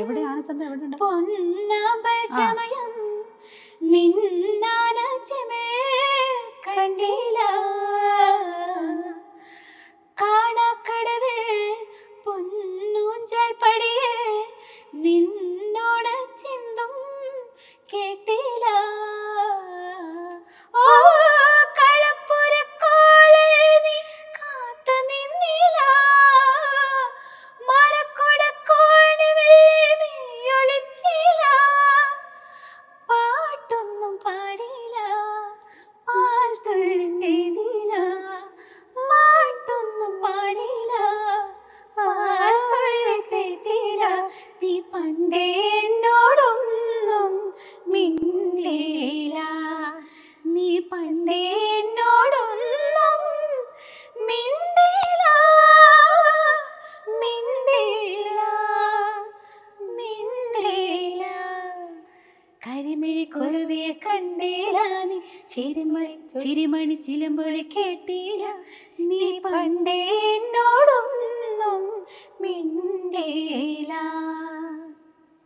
എവിടെ ആനച്ചന്ത എവിടെ ഉണ്ട് കണ്ടില്ല. കാണക്കടവ് പൊന്നൂഞ്ചൽ പടിയെ നിന്നോട് ചിന്തും കേട്ടില്ല ചെറുമിഴി കുരുവിയെ കണ്ടീലാനി ചിരിമണി ചിരിമണി ചിലമ്പൊളി കേട്ടീല നീ പണ്ടേ എന്നോടൊന്നും മിണ്ടേലാ.